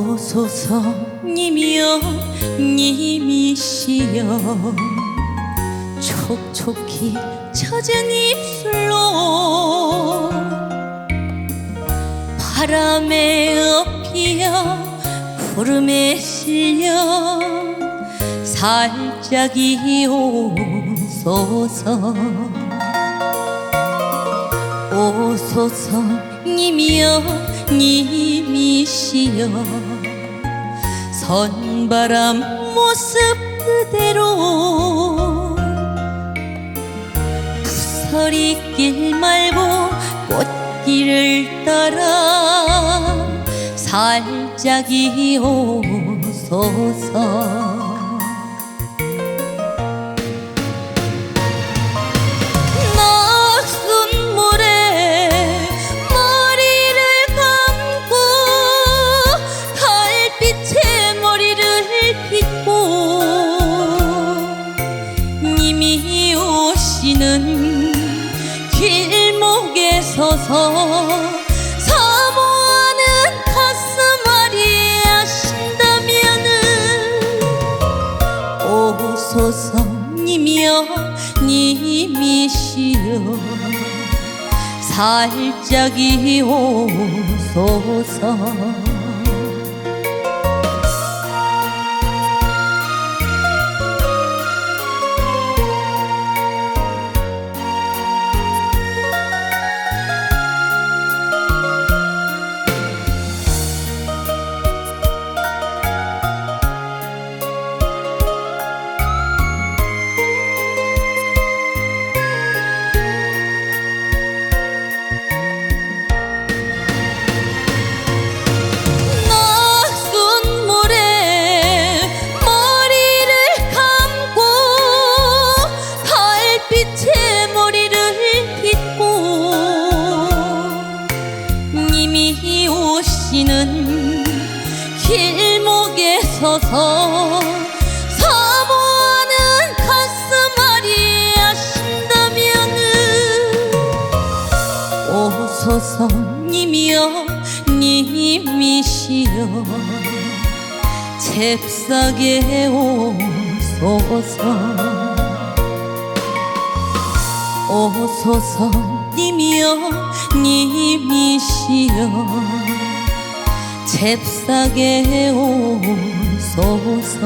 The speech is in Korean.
오소서 님이여 님이시여. 촉촉히 젖은 입술로 바람에 엎이어 구름에 실려 살짝이 오소서. 오소서 님이여 님이시여. 선바람 모습 그대로 부서리길 말고 꽃길을 따라 살짝이 오소서 서서 사모하는 가슴앓이 하신다면은 오소서 님이여 님이시여 살짝이 오소서 길목에 서서 사모하는 가슴앓이 하신다면은 오소서 님이여 님이시여. 잽싸게 오소서. 오소서 님이여 님이시여 잽싸게 오소서